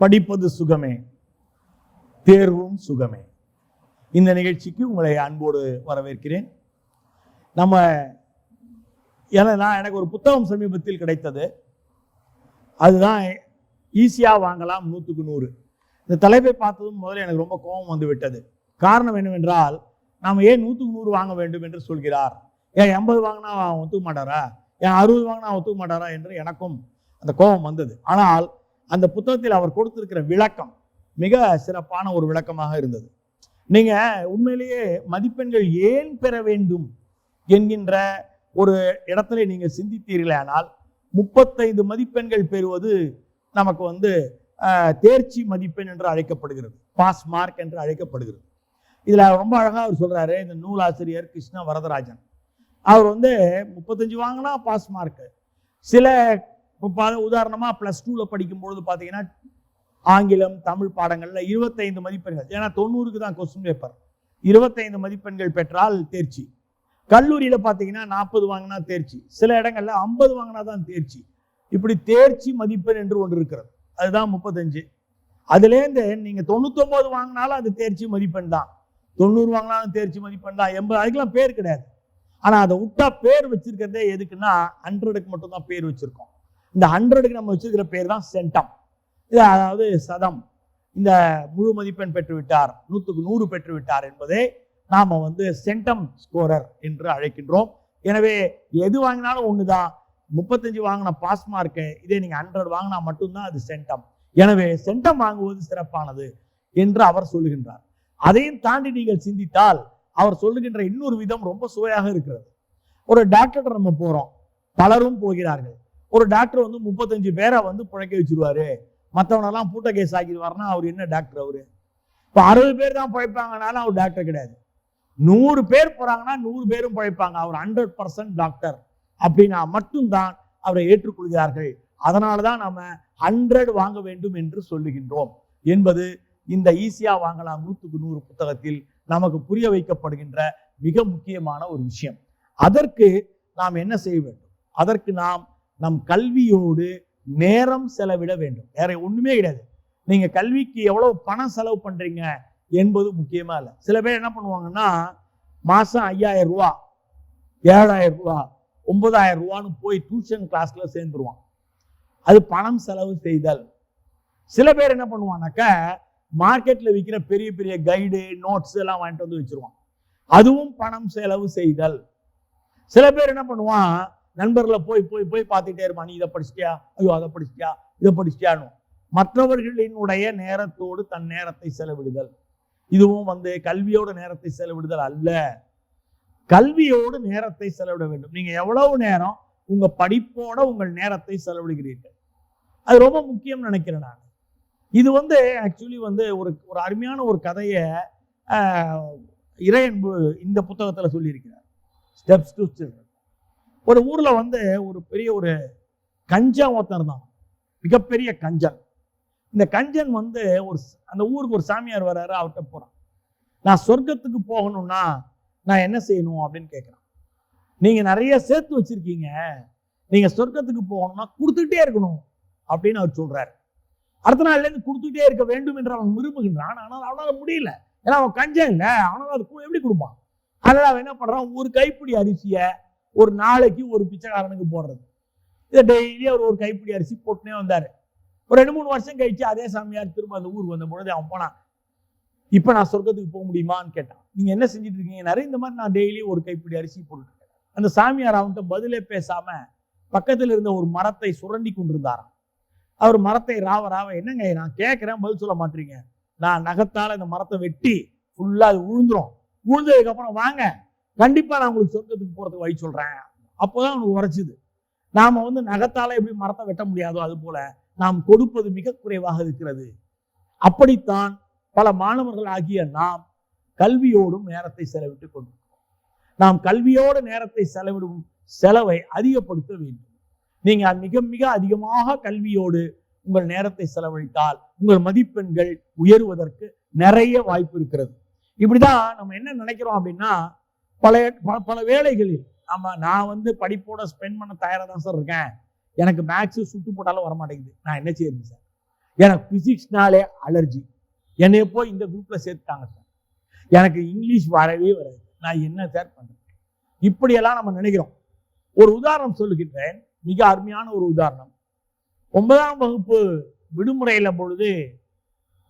படிப்பது சுகமே தேர்வும் சுகமே. இந்த நிகழ்ச்சிக்கு உங்களை அன்போடு வரவேற்கிறேன். நம்ம ஏன்னா நான் எனக்கு ஒரு புத்தகம் சமீபத்தில் கிடைத்தது. அதுதான் ஈஸியாக வாங்கலாம் நூற்றுக்கு நூறு. இந்த தலைப்பை பார்த்ததும் முதல்ல எனக்கு ரொம்ப கோபம் வந்து விட்டது. காரணம் என்னவென்றால் நாம் ஏன் நூற்றுக்கு நூறு வாங்க வேண்டும் என்று சொல்கிறார்? ஏன் எண்பது வாங்கினா அவன் ஒத்துக்க மாட்டாரா? ஏன் அறுபது வாங்கினா அவன் ஒத்துக்க மாட்டாரா என்று எனக்கும் அந்த கோபம் வந்தது. ஆனால் அந்த புத்தகத்தில் அவர் கொடுத்திருக்கிற விளக்கம் மிக சிறப்பான ஒரு விளக்கமாக இருந்தது. நீங்க உண்மையிலேயே மதிப்பெண்கள் ஏன் பெற வேண்டும் என்கின்ற ஒரு இடத்துல நீங்க சிந்தித்தீர்களானால் முப்பத்தைந்து மதிப்பெண்கள் பெறுவது நமக்கு வந்து தேர்ச்சி மதிப்பெண் என்று அழைக்கப்படுகிறது. பாஸ் மார்க் என்று அழைக்கப்படுகிறது. இதில் ரொம்ப அழகாக அவர் சொல்கிறாரு இந்த நூலாசிரியர் கிருஷ்ண வரதராஜன் அவர் வந்து முப்பத்தஞ்சு வாங்கினா பாஸ் மார்க்கு. சில இப்போ உதாரணமாக உதாரணமா ப்ளஸ் டூவில் படிக்கும் பொழுது பார்த்தீங்கன்னா ஆங்கிலம் தமிழ் பாடங்கள்ல இருபத்தைந்து மதிப்பெண்கள். ஏன்னா தொண்ணூறுக்கு தான் கொஸ்டின் பேப்பர் இருபத்தைந்து மதிப்பெண்கள் பெற்றால் தேர்ச்சி. கல்லூரியில பார்த்தீங்கன்னா நாற்பது வாங்கினா தேர்ச்சி. சில இடங்கள்ல ஐம்பது வாங்கினா தான் தேர்ச்சி. இப்படி தேர்ச்சி மதிப்பெண் என்று ஒன்று இருக்கிறது. அதுதான் முப்பத்தஞ்சு. அதுலேருந்து நீங்கள் தொண்ணூத்தொன்பது வாங்கினாலும் அது தேர்ச்சி மதிப்பெண் தான். தொண்ணூறு வாங்கினாலும் தேர்ச்சி மதிப்பெண் தான். எண்பது அதுக்கெல்லாம் பேர் கிடையாது. ஆனா அதை விட்டா பேர் வச்சிருக்கிறதே எதுக்குன்னா ஹண்ட்ரடுக்கு மட்டும்தான் பேர் வச்சிருக்கோம். இந்த ஹண்ட்ரடுக்கு நம்ம வச்சிருக்கிற பேர் தான் சென்டம் இது அதாவது சதம். இந்த முழு மதிப்பெண் பெற்றுவிட்டார். நூற்றுக்கு நூறு பெற்றுவிட்டார் என்பதை நாம வந்து சென்டம் ஸ்கோரர் என்று அழைக்கின்றோம். எனவே எது வாங்கினாலும் ஒண்ணுதான். முப்பத்தஞ்சு வாங்கின பாஸ் மார்க்கு இதே நீங்க ஹண்ட்ரட் வாங்கினா மட்டும்தான் அது சென்டம் எனவே சென்டம் வாங்குவது சிறப்பானது என்று அவர் சொல்லுகின்றார். அதையும் தாண்டி நீங்கள் சிந்தித்தால் அவர் சொல்லுகின்ற இன்னொரு விதம் ரொம்ப சுவையாக இருக்கிறது. ஒரு டாக்டர் நம்ம போகிறோம் பலரும் போகிறார்கள். ஒரு டாக்டர் வந்து முப்பத்தஞ்சு பேரை வந்து பிழைக்க வச்சிருவாரு. மற்றவனெல்லாம் பூட்ட கேஸ் ஆக்கிடுவார்னா அவர் என்ன டாக்டர் அவரு? இப்போ அறுபது பேர் தான் பிழைப்பாங்கனாலும் அவர் டாக்டர் கிடையாது. நூறு பேர் போறாங்கன்னா நூறு பேரும் பிழைப்பாங்க. அவர் ஹண்ட்ரட் பர்சன்ட் டாக்டர் அப்படின்னா மட்டும்தான் அவரை ஏற்றுக்கொள்கிறார்கள். அதனால தான் நம்ம ஹண்ட்ரட் வாங்க வேண்டும் என்று சொல்லுகின்றோம். என்பது இந்த ஈஸியா வாங்கலாம் நூற்றுக்கு நூறு புத்தகத்தில் நமக்கு புரிய வைக்கப்படுகின்ற மிக முக்கியமான ஒரு விஷயம். அதற்கு நாம் என்ன செய்ய வேண்டும்? அதற்கு நாம் நம் கல்வியோடு நேரம் செலவிட வேண்டும். வேற ஒண்ணுமே கிடையாது. நீங்க கல்விக்கு எவ்வளவு பணம் செலவு பண்றீங்க என்பது முக்கியமா இல்லை. சில பேர் என்ன பண்ணுவாங்கன்னா மாசம் ஐயாயிரம் ரூபா ஏழாயிரம் ரூபா ஒன்பதாயிரம் ரூபான்னு போய் டியூஷன் கிளாஸ்ல சேர்ந்துருவான். அது பணம் செலவு செய்தல். சில பேர் என்ன பண்ணுவானாக்கா மார்க்கெட்ல விற்கிற பெரிய பெரிய கைடு நோட்ஸ் எல்லாம் வாங்கிட்டு வந்து வச்சிருவான். அதுவும் பணம் செலவு செய்தல். சில பேர் என்ன பண்ணுவான் நண்பர்களை போய் போய் போய் பார்த்துட்டே இருப்பான். நீ இதை படிச்சிட்டியா? ஐயோ அதை படிச்சிட்டியா? இதை படிச்சிட்டியான்னு. மற்றவர்களினுடைய நேரத்தோடு தன் நேரத்தை செலவிடுதல். இதுவும் வந்து கல்வியோட நேரத்தை செலவிடுதல் அல்ல. கல்வியோடு நேரத்தை செலவிட வேண்டும். நீங்க எவ்வளவு நேரம் உங்க படிப்போட உங்கள் நேரத்தை செலவிடுகிறீர்கள். அது ரொம்ப முக்கியம் நினைக்கிறேன் நான். இது வந்து ஆக்சுவலி வந்து ஒரு ஒரு அருமையான ஒரு கதையை ஆஹ், இறையன்பு இந்த புத்தகத்துல சொல்லியிருக்கிறார். ஸ்டெப்ஸ் டு சில்ட்ரன் ஒரு ஊரில் வந்து ஒரு பெரிய ஒரு கஞ்சன் ஒருத்தர் தான் மிகப்பெரிய கஞ்சன் இந்த கஞ்சன் வந்து ஒரு அந்த ஊருக்கு ஒரு சாமியார் வர்றாரு அவர்கிட்ட போகிறான் நான் சொர்க்கத்துக்கு போகணும்னா நான் என்ன செய்யணும் அப்படின்னு கேட்குறான் நீங்கள் நிறைய சேர்த்து வச்சிருக்கீங்க. நீங்கள் சொர்க்கத்துக்கு போகணும்னா கொடுத்துட்டே இருக்கணும் அப்படின்னு அவர் சொல்கிறாரு அடுத்த நாள்லேருந்து கொடுத்துட்டே இருக்க வேண்டும் என்று அவன் விரும்புகின்றான். ஆனால் அவனால் முடியல. ஏன்னா அவன் கஞ்சன் இல்லை. அவனால் அது எப்படி கொடுப்பான்? அதனால அவன் என்ன பண்ணுறான் ஒரு கைப்பிடி அரிசியை ஒரு நாளைக்கு ஒரு பிச்சைக்காரனுக்கு போடுறது. இதை டெய்லி அவர் ஒரு கைப்பிடி அரிசி போட்டுனே வந்தாரு. ஒரு ரெண்டு மூணு வருஷம் கழிச்சு அதே சாமியார் திரும்ப அந்த ஊருக்கு வந்த பொழுது அவன் போனான். இப்ப நான் சொர்க்கத்துக்கு போக முடியுமான்னு கேட்டான். நீங்க என்ன செஞ்சுட்டு இருக்கீங்க? நிறைய இந்த மாதிரி நான் டெய்லி ஒரு கைப்பிடி அரிசி போட்டுருக்கேன் அந்த சாமியார் அவன்கிட்ட பதிலே பேசாம பக்கத்துல இருந்த ஒரு மரத்தை சுரண்டி கொண்டிருந்தாராம். அவர் மரத்தை ராவ ராவ என்னங்க நான் கேட்குறேன் பதில் சொல்ல மாட்டீங்க. நான் நகத்தால இந்த மரத்தை வெட்டி ஃபுல்லாக அது உழுந்துரும். உழுந்ததுக்கப்புறம் வாங்க. கண்டிப்பா நான் உங்களுக்கு சொர்க்கத்துக்கு போறதுக்கு வழி சொல்றேன். அப்போதான் அவனுக்கு உரைச்சிது நாம வந்து நகத்தால் எப்படி மரத்தை வெட்ட முடியாதோ அது போல நாம் கொடுப்பது மிக குறைவாக இருக்கிறது. அப்படித்தான் பல மாணவர்கள் ஆகிய நாம் கல்வியோடும் நேரத்தை செலவிட்டுக் கொண்டிருக்கிறோம். நாம் கல்வியோடு நேரத்தை செலவிடும் செலவை அதிகப்படுத்த வேண்டும். நீங்க மிக மிக அதிகமாக கல்வியோடு உங்கள் நேரத்தை செலவழித்தால் உங்கள் மதிப்பெண்கள் உயருவதற்கு நிறைய வாய்ப்பு இருக்கிறது. இப்படிதான் நம்ம என்ன நினைக்கிறோம் அப்படின்னா பல பல பல வேலைகளில். நம்ம நான் வந்து படிப்போட ஸ்பெண்ட் பண்ண தயாராக தான் சார் இருக்கேன். எனக்கு மேக்ஸு சுட்டு போட்டாலும் வர மாட்டேங்குது நான் என்ன செய்யறது சார் எனக்கு ஃபிசிக்ஸ்னாலே அலர்ஜி என்னைய போய் இந்த குரூப்பில் சேர்த்துட்டாங்க சார் எனக்கு இங்கிலீஷ் வரவே வராது. நான் என்ன சார் பண்ணுறேன் இப்படியெல்லாம் நம்ம நினைக்கிறோம். ஒரு உதாரணம் சொல்லுகின்றேன். மிக அருமையான ஒரு உதாரணம். ஒன்பதாம் வகுப்பு விடுமுறையில் பொழுது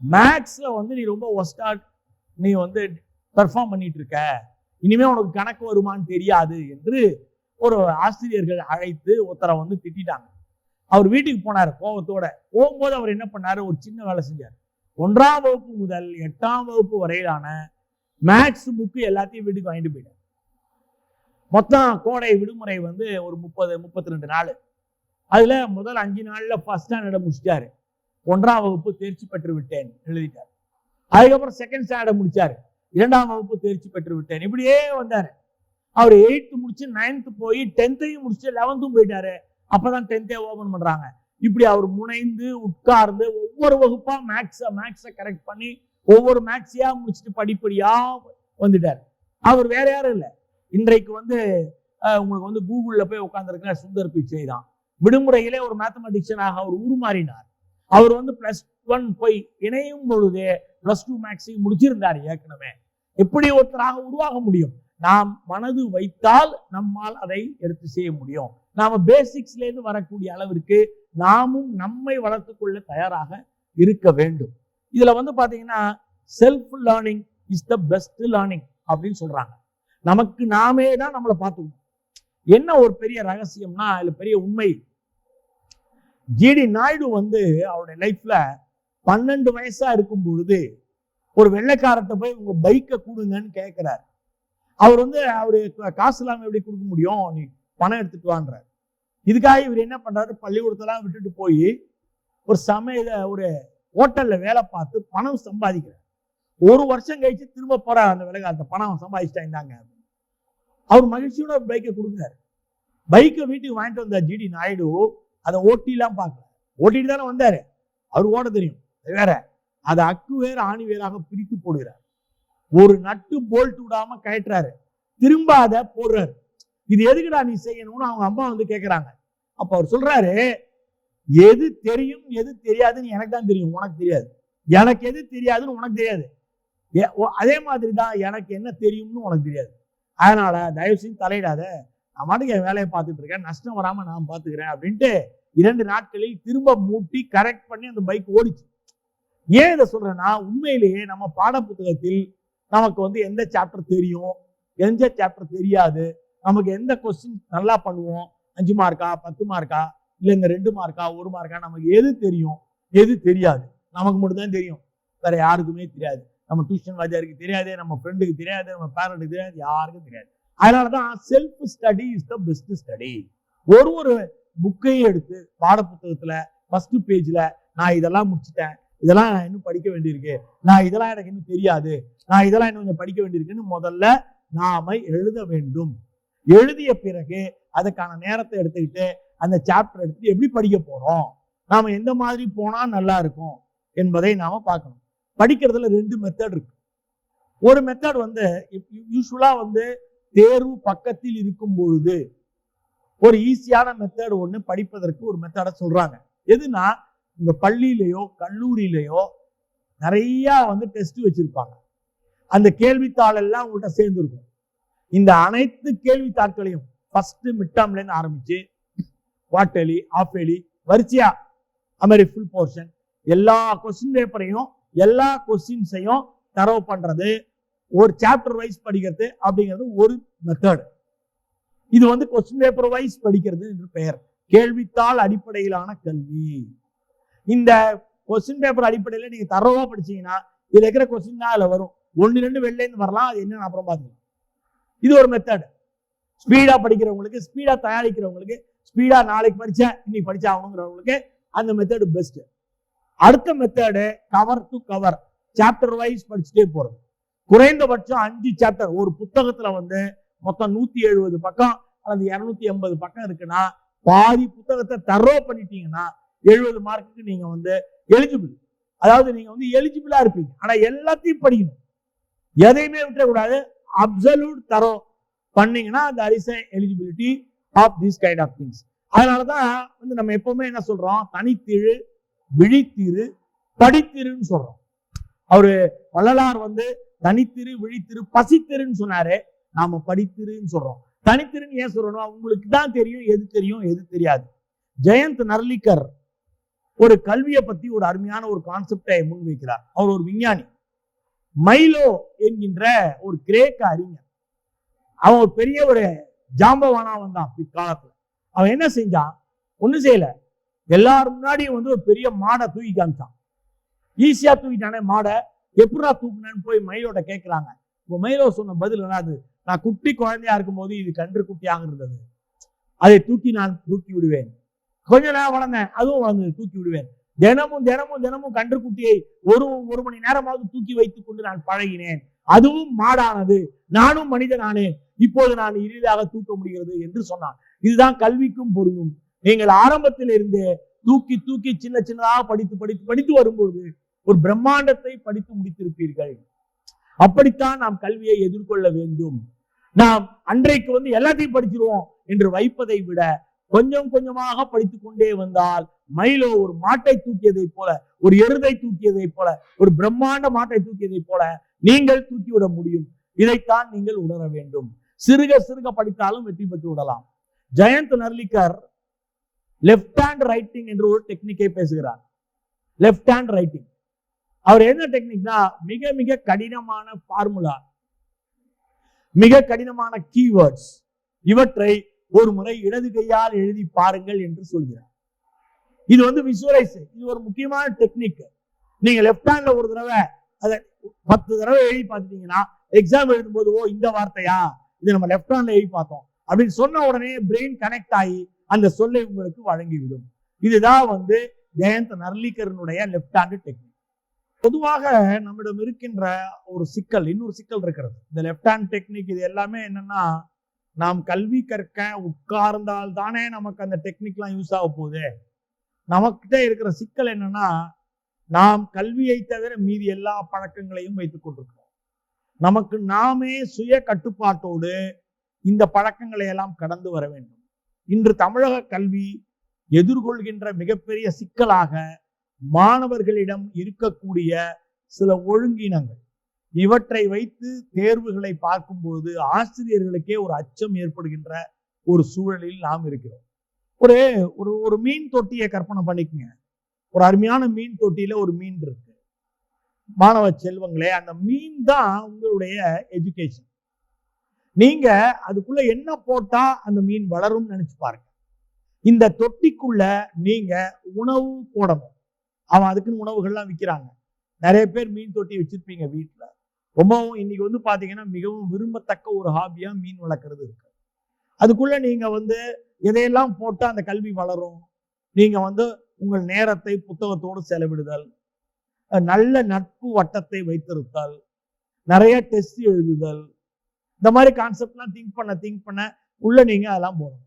மேக்ஸில் வந்து நீ ரொம்ப ஒஸ்டாக நீ வந்து பெர்ஃபார்ம் பண்ணிட்டு இருக்க. இனிமே உனக்கு கணக்கு வருமான்னு தெரியாது என்று ஒரு ஆசிரியர்கள் அழைத்து ஒருத்தரை வந்து திட்டாங்க அவர் வீட்டுக்கு போனார் கோபத்தோட. போகும்போது அவர் என்ன பண்ணாரு? ஒரு சின்ன வேலை செஞ்சார். ஒன்றாம் வகுப்பு முதல் எட்டாம் வகுப்பு வரையிலான மேக்ஸ் புக்கு எல்லாத்தையும் வீட்டுக்கு வாங்கிட்டு போயிட்டார். மொத்தம் கோடை விடுமுறை வந்து ஒரு முப்பது முப்பத்தி ரெண்டு நாள். அதுல முதல் அஞ்சு நாள்ல ஃபஸ்ட் ஸ்டாண்டர்டை முடிச்சிட்டாரு. ஒன்றாம் வகுப்பு தேர்ச்சி பெற்று விட்டேன் எழுதிட்டார். அதுக்கப்புறம் செகண்ட் ஸ்டாண்டர்டை முடிச்சாரு. இரண்டாம் வகுப்பு தேர்ச்சி பெற்று விட்டேன். இப்படியே வந்தாரு. அவர் எயித்து முடிச்சு நைன்த்து போய் டென்த்தையும் முடிச்சு லெவன்த்தும் போயிட்டாரு. அப்பதான் டென்த்தே ஓபன் பண்றாங்க. இப்படி அவர் முனைந்து உட்கார்ந்து ஒவ்வொரு வகுப்பா மேக்ஸ மேக்ஸ கரெக்ட் பண்ணி ஒவ்வொரு மேக்ஸையா முடிச்சுட்டு படிப்படியா வந்துட்டார். அவர் வேற யாரும் இல்லை. இன்றைக்கு வந்து உங்களுக்கு வந்து கூகுள்ல போய் உட்கார்ந்துருக்கிற சுந்தர் பிச்சை தான். விடுமுறையிலே ஒரு மேத்தமெட்டிஷியனாக அவர் உருமாறினார். அவர் வந்து பிளஸ் ஒன் போய் இணையும் பொழுதே பிளஸ் டூ மேக்ஸையும் முடிச்சிருந்தார் ஏற்கனவே. எப்படி ஒருத்தராக உருவாக முடியும்? நாம் மனது வைத்தால் நம்மால் அதை எடுத்து செய்ய முடியும். நாம பேசிக்ஸ்ல இருந்து வரக்கூடிய அளவிற்கு நாமும் நம்மை வளர்த்துக்கொள்ள தயாராக இருக்க வேண்டும். இதுல வந்து பாத்தீங்கன்னா self learning is the best learning அப்படின்னு சொல்றாங்க. நமக்கு நாமே தான் நம்மளை பார்த்துக்கணும். என்ன ஒரு பெரிய ரகசியம்னா அதுல பெரிய உண்மை. ஜிடி நாயுடு வந்து அவருடைய லைஃப்ல பன்னெண்டு வயசா இருக்கும் பொழுது ஒரு வெள்ளைக்காரட்ட போய் உங்க பைக்கை கொடுங்கன்னு கேட்கிறார் அவர் வந்து அவரு காசு இல்லாம எப்படி கொடுக்க முடியும்? நீ பணம் எடுத்துட்டு வான்றார் இதுக்காக இவர் என்ன பண்றாரு? பள்ளிக்கூடத்தெல்லாம் விட்டுட்டு போய் ஒரு சமையல ஒரு ஹோட்டல்ல வேலை பார்த்து பணம் சம்பாதிக்கிறார். ஒரு வருஷம் கழிச்சு திரும்ப போறார் அந்த வேலைக்காரத்தை பணம் சம்பாதிச்சிட்டாங்க அவர் மகிழ்ச்சியோட பைக்கை கொடுக்குறாரு. பைக்கை வீட்டுக்கு வாங்கிட்டு வந்த ஜிடி நாயுடு. அதை ஓட்டிலாம் பார்க்கல. ஓட்டிட்டு தானே வந்தாரு. அவர் ஓட தெரியும். வேற. அதை அக்கு வேறு ஆணி வேறாக பிரித்து போடுகிறார். ஒரு நட்டு போல்ட் விடாம கயட்டுறாரு திரும்ப அதை போடுறாரு. இது எதுக்குடா நீ செய்யணும்னு அவங்க அம்மா வந்து கேக்குறாங்க. அப்ப அவர் சொல்றாரு எது தெரியும் எது தெரியாதுன்னு எனக்கு தான் தெரியும். உனக்கு தெரியாது. எனக்கு எது தெரியாதுன்னு உனக்கு தெரியாது. ஓ- அதே மாதிரி தான் எனக்கு என்ன தெரியும்னு உனக்கு தெரியாது. அதனால தயவு செஞ்சு தலையிடாத. நான் மாட்டுக்கு என் வேலையை பார்த்துட்டு இருக்கேன். நஷ்டம் வராம நான் பார்த்துக்கிறேன். அப்படின்ட்டு இரண்டு நாட்களில் திரும்ப மூட்டி கரெக்ட் பண்ணி அந்த பைக் ஓடிச்சு. ஏன் இதை சொல்றேன்னா உண்மையிலேயே நம்ம பாட புத்தகத்தில் நமக்கு வந்து எந்த சாப்டர் தெரியும் எந்த சாப்டர் தெரியாது நமக்கு எந்த கொஸ்டின் நல்லா பண்ணுவோம் அஞ்சு மார்க்கா பத்து மார்க்கா இல்லை இந்த ரெண்டு மார்க்கா ஒரு மார்க்கா நமக்கு எது தெரியும் எது தெரியாது. நமக்கு மட்டும்தான் தெரியும். வேற யாருக்குமே தெரியாது. நம்ம டியூஷன் வாத்தியாருக்கு தெரியாது நம்ம ஃப்ரெண்டுக்கு தெரியாது நம்ம பேரண்ட்டுக்கு தெரியாது யாருக்கும் தெரியாது. அதனாலதான் self study is the best study ஒரு ஒரு புக்கையும் எடுத்து பாடப்புத்தகத்துல ஃபர்ஸ்ட் பேஜ்ல நான் இதெல்லாம் முடிச்சிட்டேன். இதெல்லாம் நான் இன்னும் படிக்க வேண்டியிருக்கு. நான் இதெல்லாம் எனக்கு இன்னும் தெரியாது. நான் இதெல்லாம் இன்னும் கொஞ்சம் படிக்க வேண்டியிருக்குன்னு முதல்ல நாம எழுத வேண்டும். எழுதிய பிறகு அதுக்கான நேரத்தை எடுத்துக்கிட்டு அந்த சாப்டர் எடுத்துட்டு எப்படி படிக்க போறோம்? நாம எந்த மாதிரி போனா நல்லா இருக்கும் என்பதை நாம பார்க்கணும். படிக்கிறதுல ரெண்டு மெத்தட் இருக்கு. ஒரு மெத்தட் வந்து யூஸ்வலா வந்து தேர்வு பக்கத்தில் இருக்கும் பொழுது ஒரு ஈஸியான மெத்தட் ஒண்ணு படிப்பதற்கு ஒரு மெத்தடை சொல்றாங்க. எதுனா இந்த பள்ளியிலையோ கல்லூரியிலையோ நிறைய வந்து டெஸ்ட் வச்சிருப்பாங்க. அந்த கேள்வித்தாள் எல்லாம் உங்கள்கிட்ட சேர்ந்துருக்கும். இந்த அனைத்து கேள்வித்தாட்களையும் ஃபர்ஸ்ட் மிட்டாம்ல ஆரம்பிச்சு குவார்டர்லி ஆஃப் வரிசையா அது ஃபுல் போர்ஷன் எல்லா கொஸ்டின் பேப்பரையும் எல்லா கொஸ்டின்ஸையும் தரவு பண்றது ஒரு சாப்டர் வைஸ் படிக்கிறது அப்படிங்கிறது ஒரு மெத்தடு இது வந்து கொஸ்டின் பேப்பர் வைஸ் படிக்கிறது என்று பெயர் கேள்வித்தாள் அடிப்படையிலான கல்வி. இந்த கொஸ்டின் பேப்பர் அடிப்படையில் நீங்க தரவா படிச்சீங்கன்னா இதுல இருக்கிற கொஸ்டின் தான் அதுல வரும். ஒன்னு ரெண்டு வெளிலேருந்து வரலாம். அது என்னன்னு அப்புறம் பார்த்துக்கலாம். இது ஒரு மெத்தடு ஸ்பீடா படிக்கிறவங்களுக்கு ஸ்பீடா தயாரிக்கிறவங்களுக்கு ஸ்பீடா நாளைக்கு படிச்சேன் இன்னைக்கு படிச்சாகணுங்கிறவங்களுக்கு அந்த மெத்தடு பெஸ்ட் அடுத்த method cover to cover chapter wise படிச்சுட்டே போறது. குறைந்தபட்சம் அஞ்சு சாப்டர் ஒரு புத்தகத்துல வந்து மொத்தம் நூத்தி எழுபது பக்கம் அல்லது இருநூத்தி எண்பது பக்கம் இருக்குன்னா பாதி புத்தகத்தை தரோ பண்ணிட்டீங்கன்னா எழுபது மார்க்குக்கு நீங்க வந்து எலிஜிபிள் அதாவது நீங்க வந்து எலிஜிபிளா இருப்பீங்க. ஆனா எல்லாத்தையும் படிக்கணும். எதையுமே விட்டுறக்கூடாது. அப்சல்யூட் தரோ பண்ணீங்கன்னா அந்த is eligibility of this kind of things அதனாலதான் வந்து நம்ம எப்பவுமே என்ன சொல்றோம்? தனித்திழு விழித்திரு படித்திருன்னு சொல்றோம். அவரு வள்ளலார் வந்து தனித்திரு விழித்திரு பசித்திருன்னு சொன்னாரு. நாம படித்திருன்னு சொல்றோம். தனித்திருன்னு ஏன் சொல்றோம் உங்களுக்கு தான் தெரியும் எது தெரியும் எது தெரியாது. ஜெயந்த் நர்லிக்கர் ஒரு கல்வியை பத்தி ஒரு அருமையான ஒரு கான்செப்டை முன்வைக்கிறார். அவர் ஒரு விஞ்ஞானி. மைலோ என்கின்ற ஒரு கிரேக்க அறிஞர். அவன் ஒரு பெரிய ஒரு ஜாம்பவானா வந்தான் பிற்காலத்துல. அவன் என்ன செஞ்சான்? ஒண்ணும் செய்யல. எல்லாரும் முன்னாடியும் வந்து ஒரு பெரிய மாடை தூக்கி காமிச்சான். ஈஸியா தூக்கிட்டானே மாடை. எப்படா தூக்குனேன்னு போய் மயிலோட கேட்குறாங்க இப்போ மயிலோ சொன்ன பதில் என்னது? நான் குட்டி குழந்தையா இருக்கும்போது இது கன்று குட்டியாக இருந்தது அதை தூக்கி நான் தூக்கி விடுவேன். கொஞ்ச நேரம் வளர்ந்தேன் அதுவும் வளர்ந்து தூக்கி விடுவேன். தினமும் தினமும் தினமும் கன்றுக்குட்டியை ஒரு ஒரு மணி நேரமாவது தூக்கி வைத்துக் கொண்டு நான் பழகினேன். அதுவும் மாடானது. நானும் மனிதனானே. இப்போது நான் எளிதாக தூக்க முடிகிறது என்று சொன்னான். இதுதான் கல்விக்கும் பொருந்தும். நீங்கள் ஆரம்பத்தில் இருந்தே தூக்கி தூக்கி சின்ன சின்னதாக படித்து படித்து படித்து வரும்பொழுது ஒரு பிரம்மாண்டத்தை படித்து முடித்திருப்பீர்கள். அப்படித்தான் நாம் கல்வியை எதிர்கொள்ள வேண்டும். நாம் அன்றைக்கு வந்து எல்லாத்தையும் படிச்சிருவோம் என்று வைப்பதை விட கொஞ்சம் கொஞ்சமாக படித்துக் கொண்டே வந்தால் மயிலோ ஒரு மாட்டை தூக்கியதை போல ஒரு எருதை தூக்கியதை போல ஒரு பிரம்மாண்ட மாட்டை தூக்கியதை போல நீங்கள் தூக்கிவிட முடியும். இதைத்தான் நீங்கள் உணர வேண்டும். சிறுக சிறுக படித்தாலும் வெற்றி பெற்று விடலாம். Jayant Narlikar left hand writing என்று ஒரு டெக்னிக்கை பேசுகிறார். லெஃப்ட் ஹேண்ட் ரைட்டிங் அவர் என்ன டெக்னிக்னா மிக மிக கடினமான ஃபார்முலா மிக கடினமான கீவேர்ட்ஸ் இவற்றை ஒரு முறை இடது கையால் எழுதி பாருங்கள் என்று சொல்கிறார். இது வந்து விசுவலைஸ் இது ஒரு முக்கியமான டெக்னிக் நீங்க லெஃப்ட் ஹேண்ட்ல ஒரு தடவை அதை பத்து தடவை எழுதி பார்த்துட்டீங்கன்னா எக்ஸாம் எழுதும்போது ஓ இந்த வார்த்தையா? இது நம்ம லெஃப்ட் ஹேண்ட்ல எழுதி பார்த்தோம். அப்படின்னு சொன்ன உடனே பிரெயின் கனெக்ட் ஆகி அந்த சொல்லை உங்களுக்கு வழங்கிவிடும். இதுதான் வந்து ஜெயந்த் நர்லிகரனுடைய லெஃப்ட் ஹேண்டு டெக்னிக் பொதுவாக நம்மிடம் இருக்கின்ற ஒரு சிக்கல் இன்னொரு சிக்கல் இருக்கிறது. இந்த லெஃப்ட் ஹேண்ட் டெக்னிக் இது எல்லாமே என்னன்னா நாம் கல்வி கற்க உட்கார்ந்தால் தானே நமக்கு அந்த டெக்னிக்லாம் யூஸ் ஆக போகுது. நமக்கிட்ட இருக்கிற சிக்கல் என்னன்னா நாம் கல்வியை தவிர மீதி எல்லா பழக்கங்களையும் வைத்துக் கொண்டிருக்கிறோம். நமக்கு நாமே சுய கட்டுப்பாட்டோடு இந்த பழக்கங்களை எல்லாம் கடந்து வர வேண்டும். இன்று தமிழக கல்வி எதிர்கொள்கின்ற மிகப்பெரிய சிக்கலாக மாணவர்களிடம் இருக்கக்கூடிய சில ஒழுங்கினங்கள் இவற்றை வைத்து தேர்வுகளை பார்க்கும் பொழுது ஆசிரியர்களுக்கே ஒரு அச்சம் ஏற்படுகின்ற ஒரு சூழலில் நாம் இருக்கிறோம். ஒரு ஒரு ஒரு மீன் தொட்டியை கற்பனை பண்ணிக்கங்க. ஒரு அருமையான மீன் தொட்டியில ஒரு மீன் இருக்கு. மாணவ செல்வங்களே அந்த மீன் தான் உங்களுடைய எஜுகேஷன் நீங்க அதுக்குள்ள என்ன போட்டா அந்த மீன் வளரும்னு நினைச்சு பாருங்க. இந்த தொட்டிக்குள்ள நீங்க உணவு போடணும். அவன் அதுக்குன்னு உணவுகள்லாம் விற்கிறாங்க நிறைய பேர் மீன் தொட்டி வச்சிருப்பீங்க வீட்டுல ரொம்பவும் இன்னைக்கு வந்து பார்த்தீங்கன்னா மிகவும் விரும்பத்தக்க ஒரு ஹாபியாக மீன் வளர்க்குறது இருக்கு. அதுக்குள்ளே நீங்கள் வந்து எதையெல்லாம் போட்டால் அந்த கல்வி வளரும்? நீங்கள் வந்து உங்கள் நேரத்தை புத்தகத்தோடு செலவிடுதல் நல்ல நட்பு வட்டத்தை வைத்திருத்தல் நிறைய டெஸ்ட் எழுதுதல் இந்த மாதிரி கான்செப்ட்லாம் திங்க் பண்ண திங்க் பண்ண உள்ள நீங்கள் அதெல்லாம் போகணும்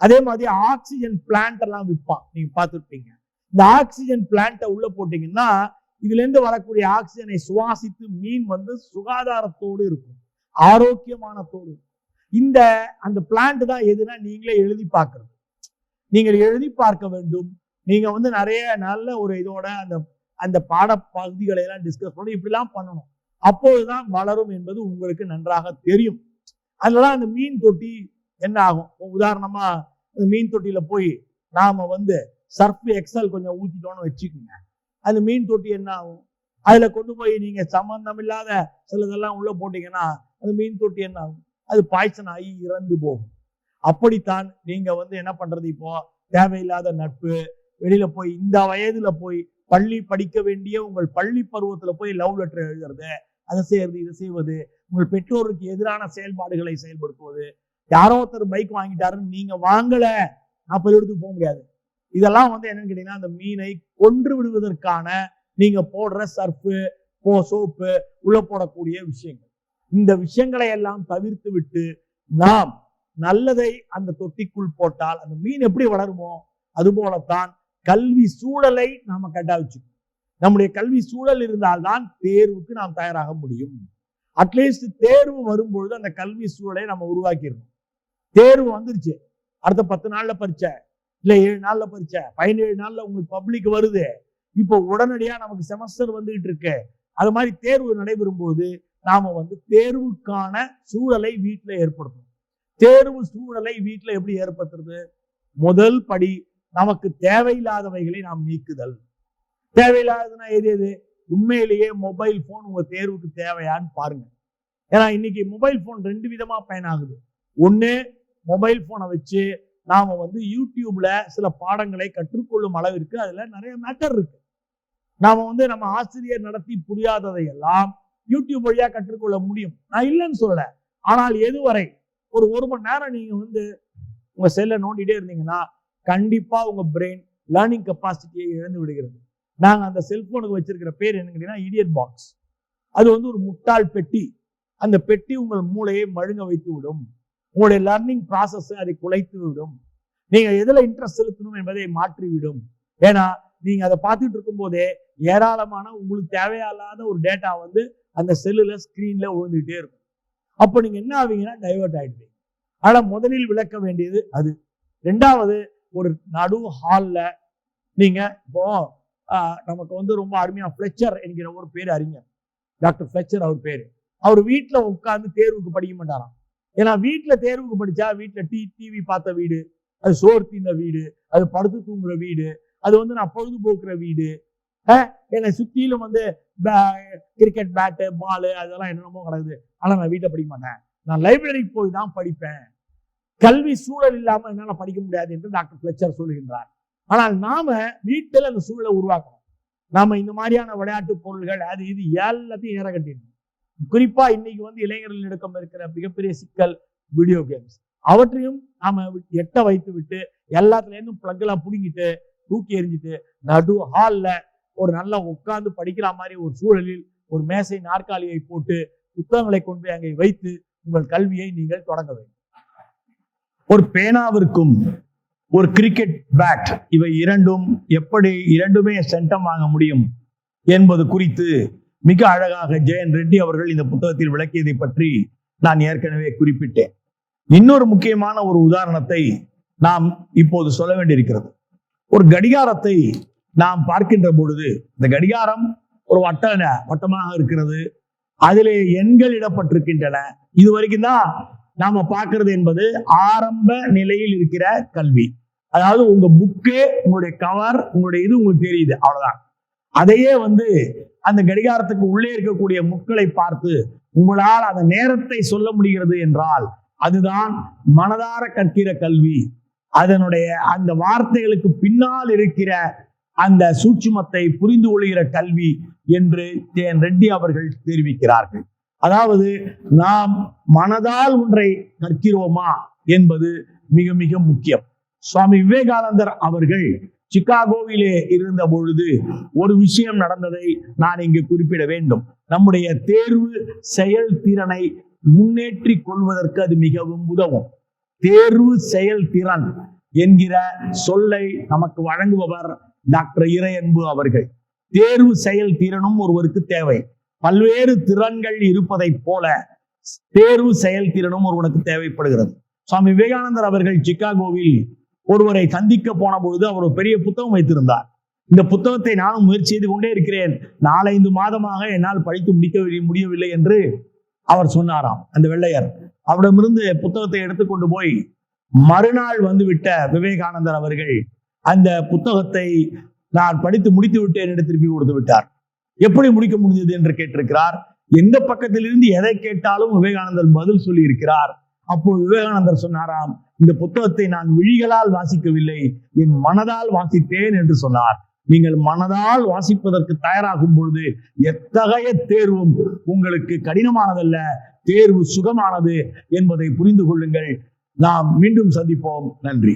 அதே மாதிரி ஆக்சிஜன் பிளான்ட் எல்லாம் விற்பான் நீங்கள் பார்த்துருப்பீங்க. இந்த ஆக்சிஜன் பிளான்ட்டை உள்ள போட்டிங்கன்னா இதுல இருந்து வரக்கூடிய ஆக்சிஜனை சுவாசித்து மீன் வந்து சுகாதாரத்தோடு இருக்கும் ஆரோக்கியமான தோடு இந்த அந்த பிளான்ட் தான் எதுனா நீங்களே எழுதி பார்க்கறது. நீங்கள் எழுதி பார்க்க வேண்டும். நீங்க வந்து நிறைய நல்ல ஒரு இதோட அந்த அந்த பாட பகுதிகளை எல்லாம் டிஸ்கஸ் பண்ணி இப்படிலாம் பண்ணணும். அப்போதுதான் வளரும் என்பது உங்களுக்கு நன்றாக தெரியும். அதெல்லாம் அந்த மீன் தொட்டி என்ன ஆகும்? உதாரணமா மீன் தொட்டியில போய் நாம வந்து சர்ஃப் எக்ஸல் கொஞ்சம் ஊத்திட்டோம்னு வச்சுக்கோங்க. அந்த மீன் தொட்டி என்ன ஆகும்? அதுல கொண்டு போய் நீங்க சம்பந்தம் இல்லாத சிலதெல்லாம் உள்ள போட்டீங்கன்னா அந்த மீன் தொட்டி என்ன ஆகும்? அது பாய்ச்சன் ஆகி இறந்து போகும். அப்படித்தான் நீங்க வந்து என்ன பண்றது இப்போ? தேவையில்லாத நட்பு வெளியில போய் இந்த வயதுல போய் பள்ளி படிக்க வேண்டிய உங்கள் பள்ளி பருவத்துல போய் லவ் லெட்டர் எழுதுறது அதை செய்யறது இதை செய்வது உங்கள் பெற்றோருக்கு எதிரான செயல்பாடுகளை செயல்படுத்துவது. யாரோ ஒருத்தர் பைக் வாங்கிட்டாருன்னு நீங்க வாங்கல நாற்பது எடுத்து போக முடியாது. இதெல்லாம் வந்து என்னன்னு கேட்டீங்கன்னா அந்த மீனை கொன்று விடுவதற்கான நீங்க போடுற சர்ஃபு போ சோப்பு உள்ள போடக்கூடிய விஷயங்கள். இந்த விஷயங்களை எல்லாம் தவிர்த்து விட்டு நாம் நல்லதை அந்த தொட்டிக்குள் போட்டால் அந்த மீன் எப்படி வளருமோ அது போலத்தான் கல்வி சூழலை நாம கட்டா வச்சுக்கணும் நம்முடைய கல்வி சூழல் இருந்தால்தான் தேர்வுக்கு நாம் தயாராக முடியும். அட்லீஸ்ட் தேர்வு வரும்பொழுது அந்த கல்வி சூழலை நம்ம உருவாக்கிடணும். தேர்வு வந்துருச்சு. அடுத்த பத்து நாள்ல பரீட்சை. இல்லை ஏழு நாளில் பரீட்சை பதினேழு நாளில் உங்களுக்கு பப்ளிக் வருது. இப்போ உடனடியாக நமக்கு செமஸ்டர் வந்துகிட்டு இருக்கு. அது மாதிரி தேர்வு நடைபெறும் போது நாம வந்து தேர்வுக்கான சூழலை வீட்டில் ஏற்படுத்தணும். தேர்வு சூழலை வீட்டில் எப்படி ஏற்படுத்துறது? முதல் படி நமக்கு தேவையில்லாதவைகளை நாம் நீக்குதல். தேவையில்லாததுன்னா எது எது? உண்மையிலேயே மொபைல் ஃபோன் உங்கள் தேர்வுக்கு தேவையான்னு பாருங்க. ஏன்னா இன்னைக்கு மொபைல் ஃபோன் ரெண்டு விதமா பயனாகுது. ஒண்ணு மொபைல் ஃபோனை வச்சு நாம வந்து யூடியூப்ல சில பாடங்களை கற்றுக்கொள்ளும் அளவிற்கு அதுல நிறைய மேட்டர் இருக்கு. நாம வந்து நம்ம ஆசிரியர் நடத்தி புரியாததை எல்லாம் யூடியூப் வழியா கற்றுக்கொள்ள முடியும். நான் இல்லைன்னு சொல்லலை. ஆனால் எதுவரை ஒரு ஒரு மணி நேரம் நீங்க வந்து உங்க செல்லை நோண்டிட்டே இருந்தீங்கன்னா கண்டிப்பா உங்க பிரெயின் லேர்னிங் கெப்பாசிட்டியை இழந்து விடுகிறது. நாங்க அந்த செல்போனுக்கு வச்சிருக்கிற பேர் என்ன கேட்டீங்கன்னா இடியட் பாக்ஸ் அது வந்து ஒரு முட்டாள் பெட்டி. அந்த பெட்டி உங்கள் மூளையை மழுங்க வைத்து விடும் உங்களுடைய லர்னிங் ப்ராசஸை அதை குலைத்து விடும். நீங்க எதுல இன்ட்ரெஸ்ட் செலுத்தணும் என்பதை மாற்றிவிடும் ஏன்னா நீங்க அதை பார்த்துட்டு இருக்கும் போதே ஏராளமான உங்களுக்கு தேவையில்லாத ஒரு டேட்டா வந்து அந்த செல்லுல ஸ்கிரீன்ல விழுந்துகிட்டே இருக்கும். அப்போ நீங்க என்ன ஆவீங்கன்னா டைவர்ட் ஆயிடுவீங்க. ஆனா முதலில் விளக்க வேண்டியது அது. ரெண்டாவது ஒரு நடு ஹால்ல நீங்க இப்போ நமக்கு வந்து ரொம்ப அருமையா ஃபிளெச்சர் என்கிற ஒரு பேர் அறிஞர். டாக்டர் ஃபிளெச்சர் அவர் பேரு. அவர் வீட்டில் உட்காந்து தேர்வுக்கு படிக்க மாட்டாராம். ஏன்னா வீட்டுல தேர்வுக்கு படிச்சா வீட்டுல டி டிவி பார்த்த வீடு அது சோறு தின்ன வீடு அது படுத்து தூங்குற வீடு அது வந்து நான் பொழுதுபோக்குற வீடு. என்னை சுற்றிலும் வந்து கிரிக்கெட் பேட்டு பாலு அதெல்லாம் என்னென்னமோ கிடக்குது. ஆனா நான் வீட்டை படிக்க மாட்டேன். நான் லைப்ரரிக்கு போய் தான் படிப்பேன். கல்வி சூழல் இல்லாம என்னால் படிக்க முடியாது என்று டாக்டர் ஃபிளெச்சர் சொல்லுகின்றார் ஆனால் நாம வீட்டில் அந்த சூழலை உருவாக்கணும். நாம இந்த மாதிரியான விளையாட்டு பொருள்கள் அது இது எல்லாத்தையும் ஏற கட்டிடணும் குறிப்பா இன்னைக்கு வந்து இளைஞர்கள் இளைஞர்களிடம் இருக்கிற மிகப்பெரிய சிக்கல் வீடியோ கேம்ஸ் அவற்றையும் நாம எட்ட வைத்து விட்டு எல்லாத்துல இருந்தும் பிளக் எல்லாம் புடுங்கிட்டு தூக்கி எறிஞ்சிட்டு நடு ஹால்ல ஒரு நல்லா உட்கார்ந்து படிக்கிற மாதிரி ஒரு சூழலில் ஒரு மேசை நாற்காலியை போட்டு புத்தகங்களை கொண்டு போய் அங்கே வைத்து உங்கள் கல்வியை நீங்கள் தொடங்க வேண்டும். ஒரு பேனாவிற்கும் ஒரு கிரிக்கெட் பேட் இவை இரண்டும் எப்படி இரண்டுமே சென்டம் வாங்க முடியும் என்பது குறித்து மிக அழகாக ஜெயன் ரெட்டி அவர்கள் இந்த புத்தகத்தில் விளக்கியதை பற்றி நான் ஏற்கனவே குறிப்பிட்டேன். இன்னொரு முக்கியமான ஒரு உதாரணத்தை நாம் இப்போது சொல்ல வேண்டியிருக்கிறது. ஒரு கடிகாரத்தை நாம் பார்க்கின்ற பொழுது இந்த கடிகாரம் ஒரு வட்ட வட்டமாக இருக்கிறது. அதிலே எண்கள் இடப்பட்டிருக்கின்றன. இது வரைக்கும் தான் நாம பார்க்கறது என்பது ஆரம்ப நிலையில் இருக்கிற கல்வி. அதாவது உங்க புக்கு உங்களுடைய கவர் உங்களுடைய இது உங்களுக்கு தெரியுது. அவ்வளவுதான். அதையே வந்து அந்த கடிகாரத்துக்கு உள்ளே இருக்கக்கூடிய முட்களை பார்த்து உங்களால் அந்த நேரத்தை சொல்ல முடிகிறது என்றால் அதுதான் மனதார கற்கிற கல்வி. அதனுடைய அந்த வார்த்தைகளுக்கு பின்னால் இருக்கிற அந்த சூட்சுமத்தை புரிந்து கொள்கிற கல்வி என்று தேன் ரெட்டி அவர்கள் தெரிவிக்கிறார்கள். அதாவது நாம் மனதால் ஒன்றை கற்கிறோமா என்பது மிக மிக முக்கியம். சுவாமி விவேகானந்தர் அவர்கள் சிகாகோவிலே இருந்த பொழுது ஒரு விஷயம் நடந்ததை நான் இங்கு குறிப்பிட வேண்டும். நம்முடைய தேர்வு செயல்திறனை முன்னேற்றி கொள்வதற்கு அது மிகவும் உதவும். தேர்வு செயல்திறன் என்கிற சொல்லை நமக்கு வழங்குபவர் டாக்டர் இறையன்பு அவர்கள். தேர்வு செயல்திறனும் ஒருவருக்கு தேவை. பல்வேறு திறன்கள் இருப்பதைப் போல தேர்வு செயல்திறனும் ஒருவனுக்கு தேவைப்படுகிறது. சுவாமி விவேகானந்தர் அவர்கள் சிக்காகோவில் ஒருவரை சந்திக்க போன பொழுது அவர் ஒரு பெரிய புத்தகம் வைத்திருந்தார். இந்த புத்தகத்தை நானும் முயற்சி செய்து கொண்டே இருக்கிறேன். நாலைந்து மாதமாக என்னால் படித்து முடிக்க முடியவில்லை என்று அவர் சொன்னாராம். அந்த வெள்ளையர் அவரிடமிருந்து புத்தகத்தை எடுத்துக்கொண்டு போய் மறுநாள் வந்துவிட்ட விவேகானந்தர் அவர்கள் அந்த புத்தகத்தை நான் படித்து முடித்து விட்டேன் என்று திருப்பி கொடுத்து விட்டார். எப்படி முடிக்க முடிஞ்சது என்று கேட்டிருக்கிறார். எந்த பக்கத்திலிருந்து எதை கேட்டாலும் விவேகானந்தர் பதில் சொல்லி இருக்கிறார் அப்போ விவேகானந்தர் சொன்னாராம் இந்த புத்தகத்தை நான் விழிகளால் வாசிக்கவில்லை என் மனதால் வாசித்தேன் என்று சொன்னார். நீங்கள் மனதால் வாசிப்பதற்கு தயாராகும் பொழுது எத்தகைய தேர்வும் உங்களுக்கு கடினமானதல்ல தேர்வு சுகமானது என்பதை புரிந்து கொள்ளுங்கள். நாம் மீண்டும் சந்திப்போம். நன்றி.